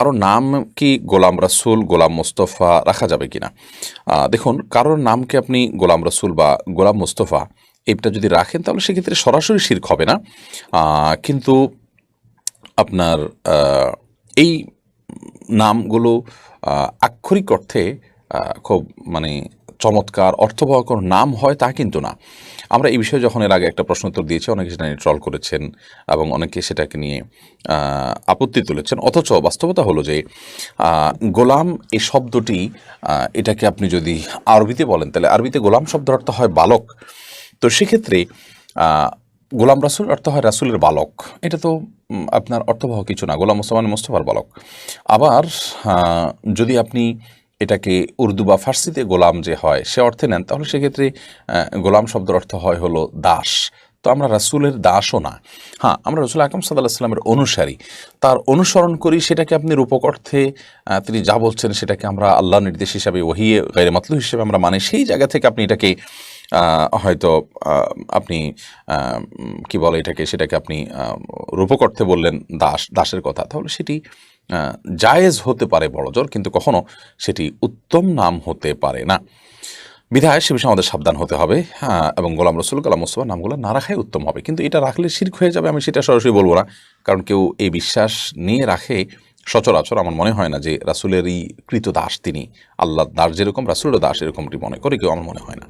কারোর নাম কি গোলাম রাসুল, গোলাম মোস্তফা রাখা যাবে কি না দেখুন, কারোর নামকে আপনি গোলাম রাসুল বা গোলাম মোস্তফা এইটা যদি রাখেন তাহলে সেক্ষেত্রে সরাসরি শির্ক হবে না। কিন্তু আপনার এই নামগুলো আক্ষরিক অর্থে খুব মানে চমৎকার অর্থবহ কোনো নাম হয় তা কিন্তু না। আমরা এই বিষয়ে যখন এর আগে একটা প্রশ্ন উত্তর দিয়েছি, অনেকে সেটা নিয়ে ট্রল করেছেন এবং অনেকে সেটাকে নিয়ে আপত্তি তুলেছেন। অথচ বাস্তবতা হলো যে গোলাম এই শব্দটি এটাকে আপনি যদি আরবিতে বলেন, তাহলে আরবিতে গোলাম শব্দের অর্থ হয় বালক। তো সেক্ষেত্রে গোলাম রাসুল অর্থ হয় রাসুলের বালক। এটা তো আপনার অর্থবহ কিছু না। গোলাম মুস্তফা মানে মুস্তফার বালক। আবার যদি আপনি এটাকে উর্দু বা ফার্সিতে গোলাম যে হয়, সে অর্থে নেন। তাহলে সেক্ষেত্রে গোলাম শব্দের অর্থ হয় হলো দাস। তো আমরা রাসুলের দাসও না। হ্যাঁ আমরা রসুল আকম সাল্লাহ সাল্লামের অনুসারী। তার অনুসরণ করি, সেটাকে আপনি রূপক অর্থে তিনি যা বলছেন সেটাকে আমরা আল্লাহ নির্দেশ হিসাবে ওহিয়ে গাইরে মাতলু হিসেবে আমরা মানে। সেই জায়গা থেকে আপনি এটাকে হয়তো আপনি কি বলে এটাকে, সেটাকে আপনি রূপক অর্থে বললেন দাস, দাসের কথা। তাহলে সেটি জায়েজ হতে পারে বড়জোর কিন্তু কখনো সেটি উত্তম নাম হতে পারে না। বিধায় সে বিষয়ে আমাদের সাবধান হতে হবে হ্যাঁ এবং গোলাম রসুল, গোলাম মুস্তফা নামগুলো না রাখাই উত্তম হবে। কিন্তু এটা রাখলে শির্ক হয়ে যাবে, আমি সেটা সরাসরি বলব না, কারণ কেউ এই বিশ্বাস নিয়ে রাখে সচরাচর আমার মনে হয় না যে রাসুলেরই কৃত দাস তিনি। আল্লাহ দাস যেরকম রাসুলের দাস এরকমটি মনে করে, কেউ আমার মনে হয় না।